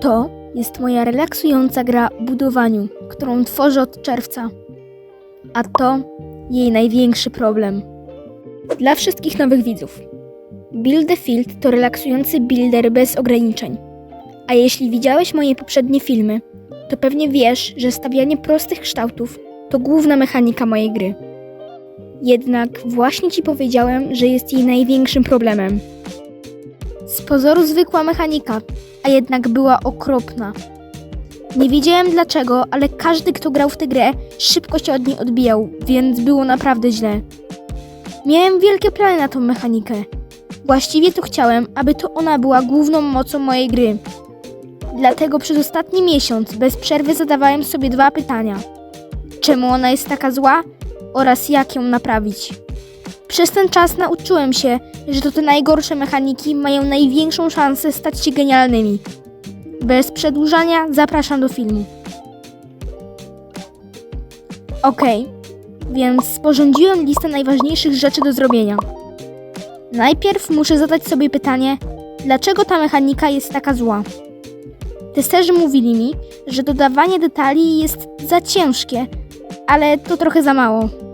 To jest moja relaksująca gra budowaniu, którą tworzę od czerwca. A to jej największy problem. Dla wszystkich nowych widzów. Build the Field to relaksujący builder bez ograniczeń. A jeśli widziałeś moje poprzednie filmy, to pewnie wiesz, że stawianie prostych kształtów to główna mechanika mojej gry. Jednak właśnie ci powiedziałem, że jest jej największym problemem. Z pozoru zwykła mechanika, a jednak była okropna. Nie wiedziałem dlaczego, ale każdy, kto grał w tę grę, szybko się od niej odbijał, więc było naprawdę źle. Miałem wielkie plany na tą mechanikę. Właściwie to chciałem, aby to ona była główną mocą mojej gry. Dlatego przez ostatni miesiąc bez przerwy zadawałem sobie dwa pytania: czemu ona jest taka zła oraz jak ją naprawić. Przez ten czas nauczyłem się, że to te najgorsze mechaniki mają największą szansę stać się genialnymi. Bez przedłużania zapraszam do filmu. Okej, więc sporządziłem listę najważniejszych rzeczy do zrobienia. Najpierw muszę zadać sobie pytanie, dlaczego ta mechanika jest taka zła. Testerzy mówili mi, że dodawanie detali jest za ciężkie, ale to trochę za mało.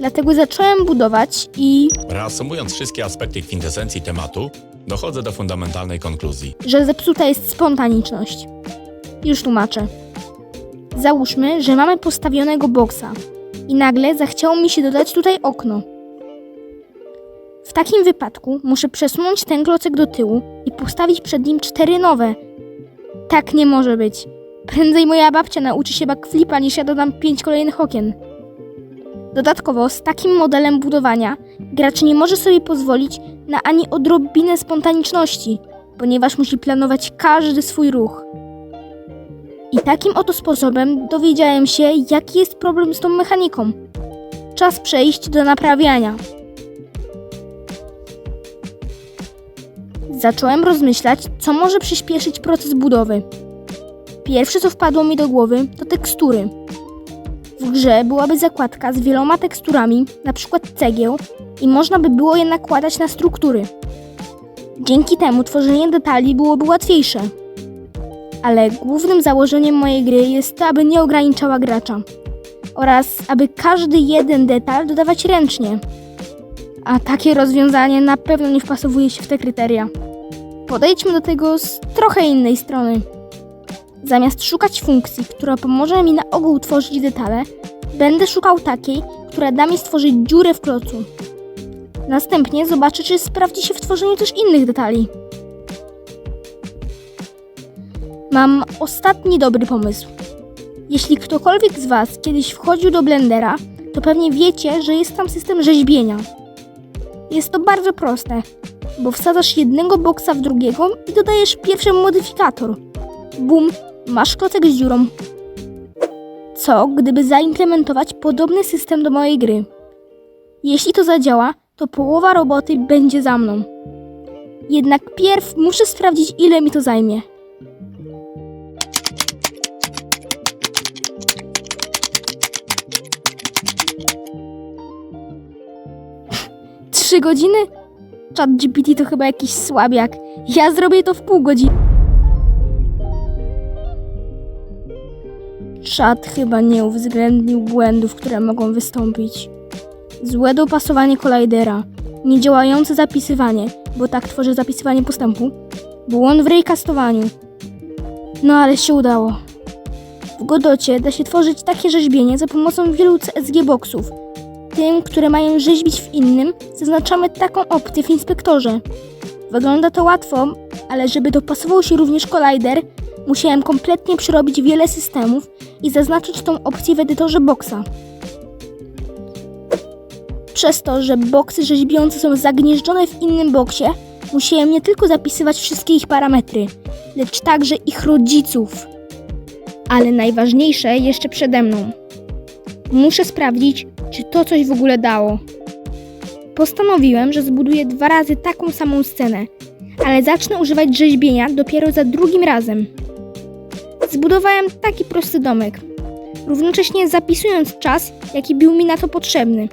Dlatego zacząłem budować i Reasumując wszystkie aspekty kwintesencji tematu, dochodzę do fundamentalnej konkluzji. że zepsuta jest spontaniczność. Już tłumaczę. Załóżmy, że mamy postawionego boksa i nagle zachciało mi się dodać tutaj okno. W takim wypadku muszę przesunąć ten klocek do tyłu i postawić przed nim cztery nowe. Tak nie może być. Prędzej moja babcia nauczy się backflipa niż ja dodam pięć kolejnych okien. Dodatkowo z takim modelem budowania gracz nie może sobie pozwolić na ani odrobinę spontaniczności, ponieważ musi planować każdy swój ruch. I takim oto sposobem dowiedziałem się, jaki jest problem z tą mechaniką. Czas przejść do naprawiania. Zacząłem rozmyślać, co może przyspieszyć proces budowy. Pierwsze, co wpadło mi do głowy, to tekstury. Grze byłaby zakładka z wieloma teksturami, np. cegieł, i można by było je nakładać na struktury. Dzięki temu tworzenie detali byłoby łatwiejsze. Ale głównym założeniem mojej gry jest to, aby nie ograniczała gracza oraz aby każdy jeden detal dodawać ręcznie. A takie rozwiązanie na pewno nie wpasowuje się w te kryteria. Podejdźmy do tego z trochę innej strony. Zamiast szukać funkcji, która pomoże mi na ogół tworzyć detale, będę szukał takiej, która da mi stworzyć dziurę w klocu. Następnie zobaczę, czy sprawdzi się w tworzeniu też innych detali. Mam ostatni dobry pomysł. Jeśli ktokolwiek z Was kiedyś wchodził do Blendera, to pewnie wiecie, że jest tam system rzeźbienia. Jest to bardzo proste, bo wsadzasz jednego boksa w drugiego i dodajesz pierwszy modyfikator. Bum, masz klocek z dziurą. Co, gdyby zaimplementować podobny system do mojej gry? Jeśli to zadziała, to połowa roboty będzie za mną. Jednak pierw muszę sprawdzić, ile mi to zajmie. Trzy godziny? Chat GPT to chyba jakiś słabiak. Ja zrobię to w pół godziny. Czat chyba nie uwzględnił błędów, które mogą wystąpić. Złe dopasowanie kolidera, niedziałające zapisywanie, bo tak tworzy zapisywanie postępu, błąd w rejkastowaniu. No ale się udało. W Godocie da się tworzyć takie rzeźbienie za pomocą wielu CSG boxów. Tym, które mają rzeźbić w innym, zaznaczamy taką opcję w inspektorze. Wygląda to łatwo, ale żeby dopasował się również kolider, musiałem kompletnie przerobić wiele systemów i zaznaczyć tą opcję w edytorze boxa. Przez to, że boksy rzeźbiące są zagnieżdżone w innym boksie, musiałem nie tylko zapisywać wszystkie ich parametry, lecz także ich rodziców. Ale najważniejsze jeszcze przede mną. Muszę sprawdzić, czy to coś w ogóle dało. Postanowiłem, że zbuduję dwa razy taką samą scenę, ale zacznę używać rzeźbienia dopiero za drugim razem. Zbudowałem taki prosty domek, równocześnie zapisując czas, jaki był mi na to potrzebny.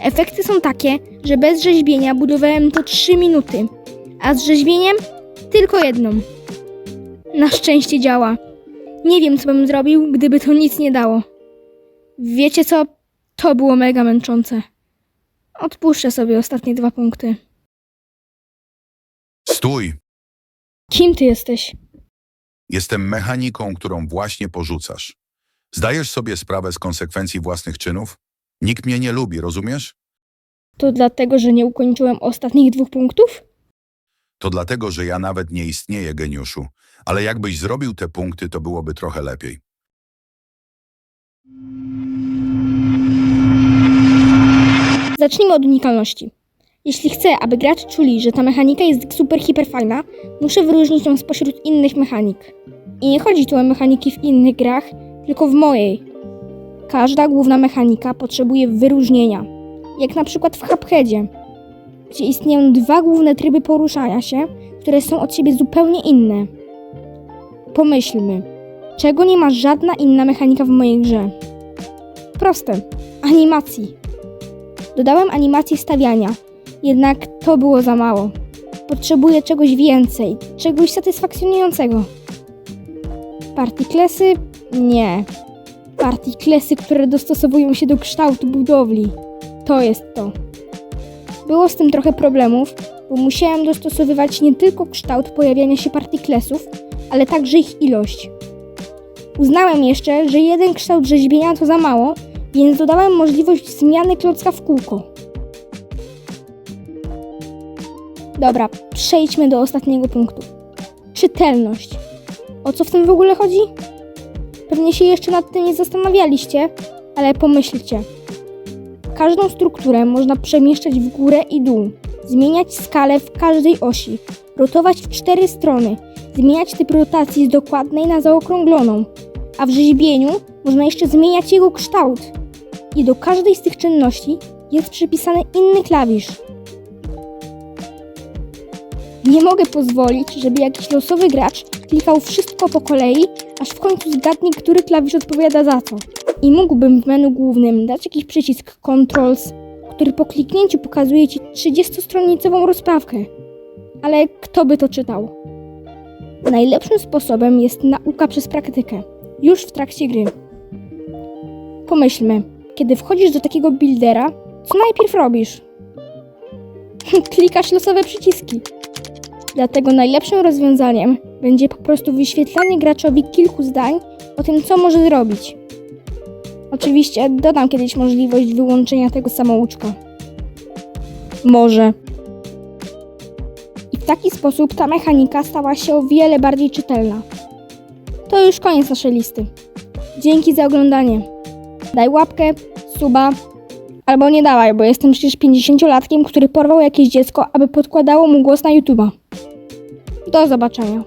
Efekty są takie, że bez rzeźbienia budowałem to 3 minuty, a z rzeźbieniem tylko jedną. Na szczęście działa. Nie wiem, co bym zrobił, gdyby to nic nie dało. Wiecie co? To było mega męczące. Odpuszczę sobie ostatnie dwa punkty. Stój! Kim ty jesteś? Jestem mechaniką, którą właśnie porzucasz. Zdajesz sobie sprawę z konsekwencji własnych czynów? Nikt mnie nie lubi, rozumiesz? To dlatego, że nie ukończyłem ostatnich dwóch punktów? To dlatego, że ja nawet nie istnieję, geniuszu. Ale jakbyś zrobił te punkty, to byłoby trochę lepiej. Zacznijmy od unikalności. Jeśli chcę, aby gracze czuli, że ta mechanika jest super hiper fajna, muszę wyróżnić ją spośród innych mechanik. I nie chodzi tu o mechaniki w innych grach, tylko w mojej. Każda główna mechanika potrzebuje wyróżnienia, jak na przykład w Cupheadzie, gdzie istnieją dwa główne tryby poruszania się, które są od siebie zupełnie inne. Pomyślmy, czego nie ma żadna inna mechanika w mojej grze? Proste. Animacji. Dodałem animację stawiania, jednak to było za mało. Potrzebuję czegoś więcej, czegoś satysfakcjonującego. Partyklesy? Nie. Partyklesy, które dostosowują się do kształtu budowli. To jest to. Było z tym trochę problemów, bo musiałem dostosowywać nie tylko kształt pojawiania się partyklesów, ale także ich ilość. Uznałem jeszcze, że jeden kształt rzeźbienia to za mało, więc dodałem możliwość zmiany klocka w kółko. Dobra, przejdźmy do ostatniego punktu. Czytelność. O co w tym w ogóle chodzi? Pewnie się jeszcze nad tym nie zastanawialiście, ale pomyślcie. Każdą strukturę można przemieszczać w górę i dół, zmieniać skalę w każdej osi, rotować w cztery strony, zmieniać typ rotacji z dokładnej na zaokrągloną, a w rzeźbieniu można jeszcze zmieniać jego kształt. I do każdej z tych czynności jest przypisany inny klawisz. Nie mogę pozwolić, żeby jakiś losowy gracz klikał wszystko po kolei, aż w końcu zgadnie, który klawisz odpowiada za co. I mógłbym w menu głównym dać jakiś przycisk Controls, który po kliknięciu pokazuje Ci 30-stronicową rozprawkę. Ale kto by to czytał? Najlepszym sposobem jest nauka przez praktykę, już w trakcie gry. Pomyślmy, kiedy wchodzisz do takiego buildera, co najpierw robisz? Klikasz losowe przyciski. Dlatego najlepszym rozwiązaniem będzie po prostu wyświetlanie graczowi kilku zdań o tym, co może zrobić. Oczywiście dodam kiedyś możliwość wyłączenia tego samouczka. Może. I w taki sposób ta mechanika stała się o wiele bardziej czytelna. To już koniec naszej listy. Dzięki za oglądanie. Daj łapkę, suba, albo nie dawaj, bo jestem przecież 50-latkiem, który porwał jakieś dziecko, aby podkładało mu głos na YouTube'a. Do zobaczenia.